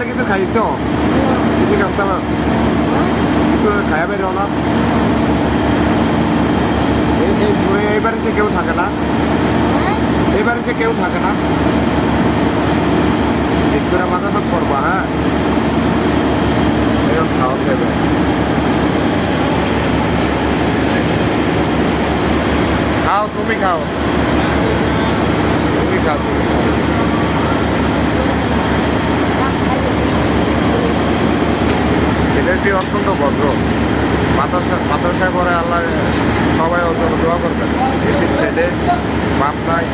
সকালে কিছু খাইছো কিছু খাইছো না কিছু খাইয়া বেরো না এই বাড়িতে কেউ থাকে না এই বাড়িতে কেউ থাকে না ঠিক করে মাথা সাথ করবা হ্যাঁ এরকম খাওয়া দেবে খাও তুমি খাও তুমি খাও তুমি খাও ছেলেটি অত্যন্ত ভদ্র। মাদ্রাসা মাদ্রাসায় পরে আল্লাহ সবাই দোয়া করবেন। এটির ছেলে, বাপ নাই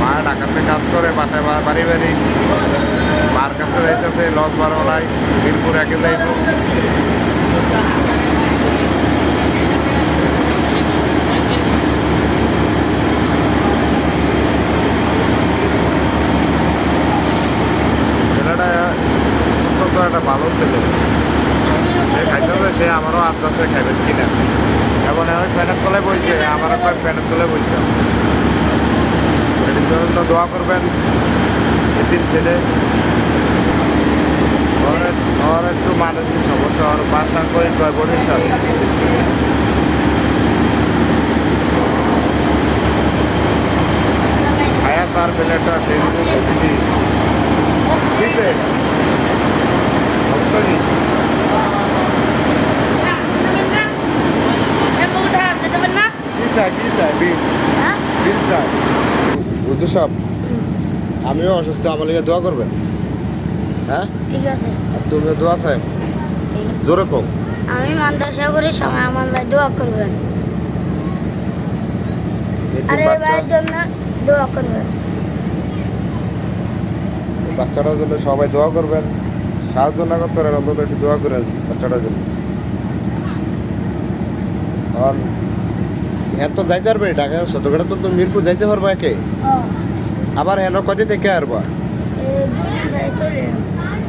মা ডাকাতে কাজ করে, বাসায় বাড়ি বাড়ি। মার কাছে যাইতেছে, লস বারো নাই, মিরপুর একে যাইব ছেলেটা অত্যন্ত একটা ভালো ছেলে সে সে আমারও আস্তে খাইবেন কিনা এখন আমি প্যানের তলায় বলছে আমারও কয়েক প্যানের তলায় বলছে এটির জন্য দোয়া করবেন এটির ছেলে। ওর একটু মানসিক সমস্যা, ওর বাসা করে কয় বরিশাল খায়া তার প্লেটটা সেই দিদি কিসে অবশ্যই চাই বিল বিল চাই বুঝছ সব? আমিও অসুস্থ আমার লিগে দোয়া করবেন। হ্যাঁ? ঠিক আছে। আর তুমিও দোয়া চাই জোরে কম আমি মাদ্রাসা করে সময় আমার লাই দোয়া করবেন। এটিম আর এই বাচ্চা ভাইয়ের জন্য দোয়া করবেন। বাচ্চাটার জন্য সবাই দোয়া করবেন। সাহায্য না করতে পারেন অন্তত একটু দোয়া করেন বাচ্চাটার জন্য। কারণ হ্যাঁ তো যাইতে পারবে ঢাকা সদরঘাটা তো তুমি মিরপুর যাইতে পারবা একে? আবার হেন কদিন থেকে আসবা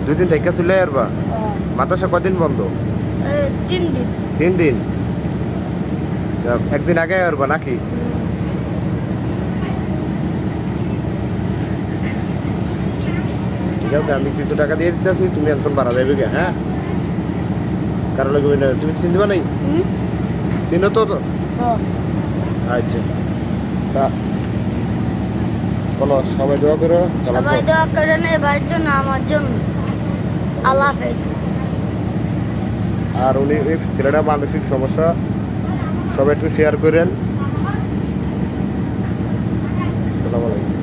দুদিন থেকে চলে আসবা মাদ্রাসা কদিন বন্ধ? তিন দিন। তিন দিন? একদিন আগে আসবা নাকি? ঠিক আছে আমি কিছু টাকা দিয়ে দিতেছি তুমি এখন বাড়া যাবে গে হ্যাঁ? কারণ তুমি চিনতে নাই? হুম? চিনো তো তো? আচ্ছা। তা বলো সবাই দোয়া করো সবাই দোয়া করেন এই ভাইয়ের জন্য আমার জন্য। আল্লাহ হাফেজ। আর উনি এই ছেলেটা মানসিক সমস্যা সবাই একটু শেয়ার করেন। সালাম আলাইকুম।